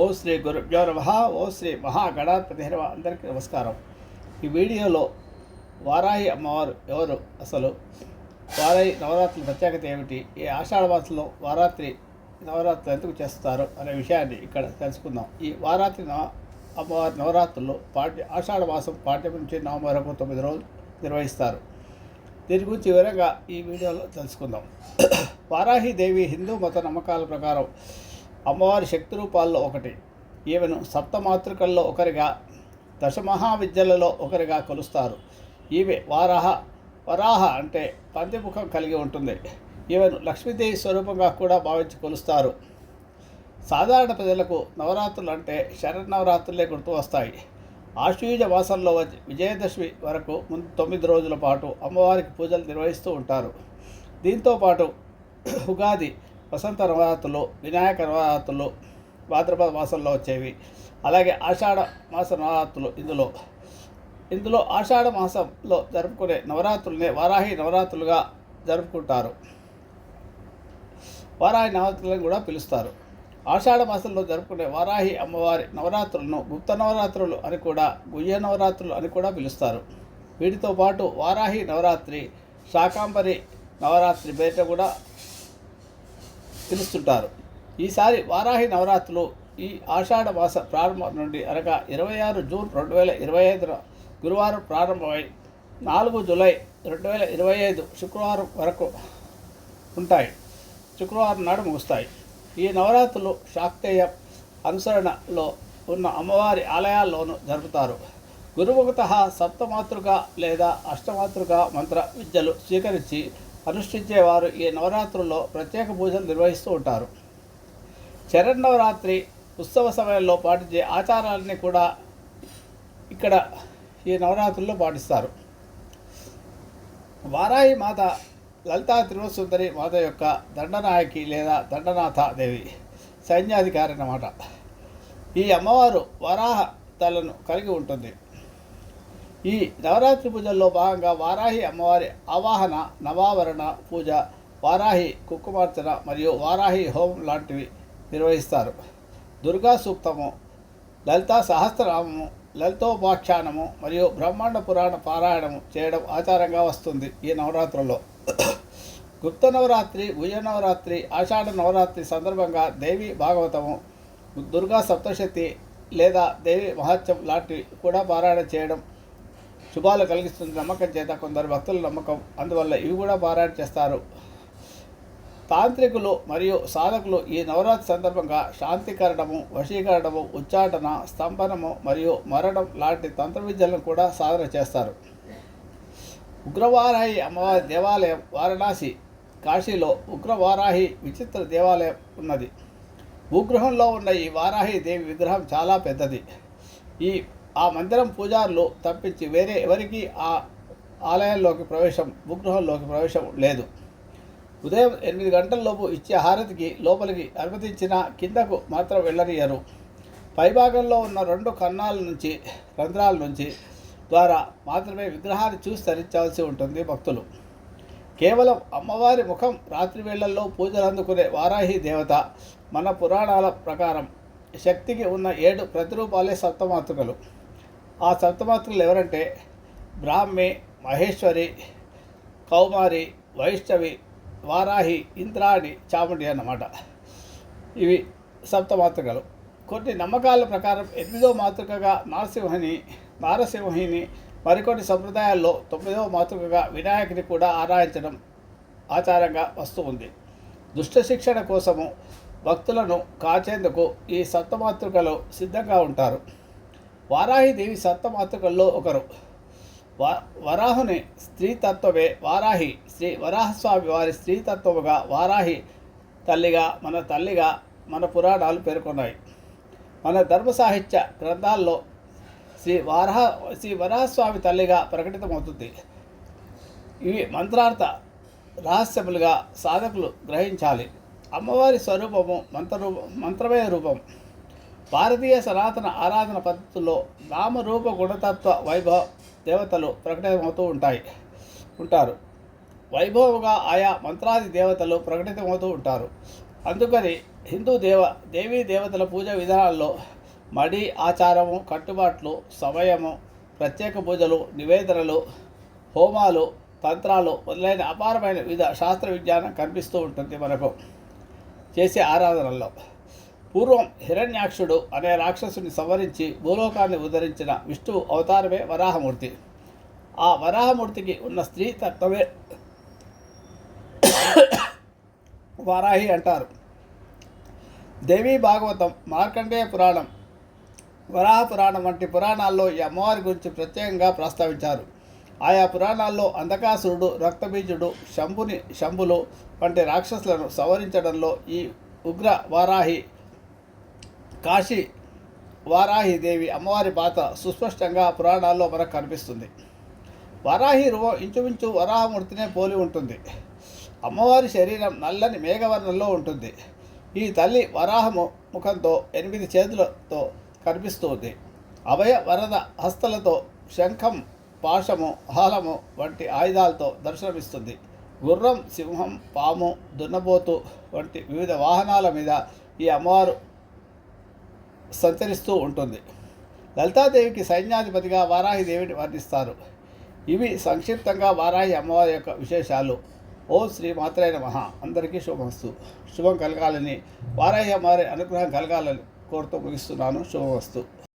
ఓ శ్రీ గురుభ్యో నమ ఓ శ్రీ మహాగణాధిపతి నమ అందరికీ నమస్కారం. ఈ వీడియోలో వారాహి అమ్మవారు ఎవరు? అసలు వారాహి నవరాత్రుల ప్రత్యేకత ఏమిటి? ఈ ఆషాఢ మాసంలో వారాత్రి నవరాత్రులు ఎందుకు చేస్తారు అనే విషయాన్ని ఇక్కడ తెలుసుకుందాం. ఈ వారాత్రి నవ అమ్మవారి నవరాత్రులు పాఠ్య ఆషాఢ మాసం పాఠ్యం నుంచి నవంబర్ వరకు తొమ్మిది రోజులు నిర్వహిస్తారు. దీని గురించి వివరంగా ఈ వీడియోలో తెలుసుకుందాం. వారాహి దేవి హిందూ మత నమ్మకాల ప్రకారం అమ్మవారి శక్తి రూపాల్లో ఒకటి. ఈమెను సప్తమాతృకల్లో ఒకరిగా దశమహావిద్యలలో ఒకరిగా కొలుస్తారు. ఈమె వారాహ వరాహ అంటే పందిముఖం కలిగి ఉంటుంది. ఈమెను లక్ష్మీదేవి స్వరూపంగా కూడా భావించి కొలుస్తారు. సాధారణ ప్రజలకు నవరాత్రులు అంటే శరన్నవరాత్రులే గుర్తు వస్తాయి. ఆశ్వీజ మాసంలో వచ్చి విజయదశమి వరకు ముందు తొమ్మిది రోజుల పాటు అమ్మవారికి పూజలు నిర్వహిస్తూ ఉంటారు. దీంతో పాటు ఉగాది వసంత నవరాత్రులు వినాయక నవరాత్రులు భాద్రపద మాసంలో వచ్చేవి. అలాగే ఆషాఢ మాస నవరాత్రులు ఇందులో. ఇందులో ఆషాఢ మాసంలో జరుపుకునే నవరాత్రులనే వారాహి నవరాత్రులుగా జరుపుకుంటారు. వారాహి నవరాత్రులను కూడా పిలుస్తారు. ఆషాఢ మాసంలో జరుపుకునే వారాహి అమ్మవారి నవరాత్రులను గుప్త నవరాత్రులు అని కూడా గుయ్య నవరాత్రులు అని కూడా పిలుస్తారు. వీటితో పాటు వారాహి నవరాత్రి శాకాంబరి నవరాత్రి పేరిట కూడా పిలుస్తుంటారు ఈసారి వారాహి నవరాత్రులు ఈ ఆషాఢ మాస ప్రారంభం నుండి అనగా ఇరవై ఆరు జూన్ రెండు వేల ఇరవై ఐదున గురువారం ప్రారంభమై నాలుగు జూలై రెండు వేల ఇరవై ఐదు శుక్రవారం వరకు ఉంటాయి. శుక్రవారం నాడు ముగుస్తాయి. ఈ నవరాత్రులు శాక్తేయ అనుసరణలో ఉన్న అమ్మవారి ఆలయాల్లోనూ జరుపుతారు. గురుముఖత సప్తమాతృక లేదా అష్టమాతృక మంత్ర విద్యలు స్వీకరించి అనుష్ఠించేవారు ఈ నవరాత్రుల్లో ప్రత్యేక పూజలు నిర్వహిస్తూ ఉంటారు. శరన్నవరాత్రి ఉత్సవ సమయంలో పాటించే ఆచారాలని కూడా ఇక్కడ ఈ నవరాత్రుల్లో పాటిస్తారు. వారాయి మాత లలితా త్రివసుందరి మాత యొక్క దండనాయకి లేదా దండనాథ దేవి సైన్యాధికారి అన్నమాట. ఈ అమ్మవారు వరాహ తలను కలిగి ఉంటుంది. ఈ నవరాత్రి పూజల్లో భాగంగా వారాహి అమ్మవారి ఆవాహన నవావరణ పూజ వారాహి కుక్కుమార్చన మరియు వారాహి హోమం లాంటివి నిర్వహిస్తారు. దుర్గా సూక్తము లలితా సహస్రనామము లలితోపాఖ్యానము మరియు బ్రహ్మాండ పురాణ పారాయణము చేయడం ఆచారంగా వస్తుంది ఈ నవరాత్రుల్లో. గుప్త నవరాత్రి ఉయ నవరాత్రి ఆషాఢ నవరాత్రి సందర్భంగా దేవి భాగవతము దుర్గా సప్తశతి లేదా దేవి మహత్యం లాంటివి కూడా పారాయణ చేయడం శుభాలు కలిగిస్తుంది నమ్మకం చేత కొందరు భక్తుల నమ్మకం. అందువల్ల ఇవి కూడా పారాయణ చేస్తారు. తాంత్రికులు మరియు సాధకులు ఈ నవరాత్రి సందర్భంగా శాంతికరణము వశీకరణము ఉచ్చాటన స్తంభనము మరియు మరణం లాంటి తంత్ర విద్యలను కూడా సాధన చేస్తారు. ఉగ్రవారాహి అమ్మవారి దేవాలయం వారణాసి కాశీలో ఉగ్రవారాహి విచిత్ర దేవాలయం ఉన్నది. భూగ్రహంలో ఉన్న ఈ వారాహి దేవి విగ్రహం చాలా పెద్దది. ఈ ఆ మందిరం పూజారులు తప్పించి వేరే ఎవరికి ఆ ఆలయంలోకి ప్రవేశం భూగృహంలోకి ప్రవేశం లేదు. ఉదయం ఎనిమిది గంటలలోపు ఇచ్చే హారతికి లోపలికి అనుమతించిన కిందకు మాత్రం వెళ్ళనియరు పైభాగంలో ఉన్న రెండు కన్నాల నుంచి రంధ్రాల నుంచి ద్వారా మాత్రమే విగ్రహాన్ని చూసి ధరించాల్సి ఉంటుంది భక్తులు. కేవలం అమ్మవారి ముఖం రాత్రి వేళల్లో పూజలు అందుకునే వారాహి దేవత మన పురాణాల ప్రకారం శక్తికి ఉన్న ఏడు ప్రతిరూపాలే సప్తమాతృకలు. ఆ సప్తమాతృకలు ఎవరంటే బ్రాహ్మి మహేశ్వరి కౌమారి వైష్ణవి వారాహి ఇంద్రాణి చాముండి అన్నమాట. ఇవి సప్తమాతృకలు కొన్ని నమ్మకాల ప్రకారం ఎనిమిదో మాతృకగా నారసింహని నారసింహిని మరికొన్ని సంప్రదాయాల్లో తొమ్మిదవ మాతృకగా వినాయకుని కూడా ఆరాధించడం ఆచారంగా వస్తూ ఉంది. దుష్ట శిక్షణ కోసము భక్తులను కాచేందుకు ఈ సప్తమాతృకలు సిద్ధంగా ఉంటారు. వారాహిదేవి సప్తమాతృకల్లో ఒకరు. వా వరాహుని స్త్రీతత్వమే వారాహి. శ్రీ వరాహస్వామి వారి స్త్రీతత్వముగా వారాహి తల్లిగా మన తల్లిగా మన పురాణాలు పేర్కొన్నాయి. మన ధర్మ సాహిత్య గ్రంథాల్లో శ్రీ వారాహ శ్రీ వరాహస్వామి తల్లిగా ప్రకటితమవుతుంది. ఇవి మంత్రార్థ రహస్యములుగా సాధకులు గ్రహించాలి. అమ్మవారి స్వరూపము మంత్రరూపం మంత్రమయ రూపం. భారతీయ సనాతన ఆరాధన పద్ధతుల్లో నామరూప గుణతత్వ వైభవ దేవతలు ప్రకటితమవుతూ ఉంటాయి ఉంటారు. వైభవంగా ఆయా మంత్రాది దేవతలు ప్రకటితమవుతూ ఉంటారు. అందుకని హిందూ దేవ దేవీ దేవతల పూజ విధానాల్లో మడి ఆచారము కట్టుబాట్లు సమయము ప్రత్యేక పూజలు నివేదనలు హోమాలు తంత్రాలు మొదలైన అపారమైన వివిధ శాస్త్ర విజ్ఞానం కనిపిస్తూ ఉంటుంది మనకు. చేసే ఆరాధనల్లో పూర్వం హిరణ్యాక్షుడు అనే రాక్షసుని సంవరించి భూలోకాన్ని ఉద్ధరించిన విష్ణువు అవతారమే వరాహమూర్తి. ఆ వరాహమూర్తికి ఉన్న స్త్రీ తత్వమే వారాహి అంటారు. దేవీ భాగవతం మార్కండేయ పురాణం వరాహ పురాణం వంటి పురాణాల్లో ఈ అమ్మవారి గురించి ప్రత్యేకంగా ప్రస్తావించారు. ఆయా పురాణాల్లో అంధకాసురుడు రక్తబీజుడు శంభుని శంభులు వంటి రాక్షసులను సవరించడంలో ఈ ఉగ్ర వారాహి కాశీ వారాహి దేవి అమ్మవారి పాత సుస్పష్టంగా పురాణాల్లో మనకు కనిపిస్తుంది. వరాహి రూపం ఇంచుమించు వరాహమూర్తినే పోలి ఉంటుంది. అమ్మవారి శరీరం నల్లని మేఘవర్ణంలో ఉంటుంది. ఈ తల్లి వరాహము ముఖంతో ఎనిమిది చేతులతో కనిపిస్తుంది. అభయ వరద హస్తలతో శంఖం పాశము హాలము వంటి ఆయుధాలతో దర్శనమిస్తుంది. గుర్రం సింహం పాము దున్నపోతు వంటి వివిధ వాహనాల మీద ఈ అమ్మవారు సంచరిస్తూ ఉంటుంది. లలితాదేవికి సైన్యాధిపతిగా వారాహి దేవిని వర్ణిస్తారు. ఇవి సంక్షిప్తంగా వారాహి అమ్మవారి యొక్క విశేషాలు. ఓ శ్రీ మాత్రైన మహా అందరికీ శుభమస్తు. శుభం కలగాలని వారాహి అమ్మవారి అనుగ్రహం కలగాలని కోరుతూ ముగిస్తున్నాను. శుభమస్తు.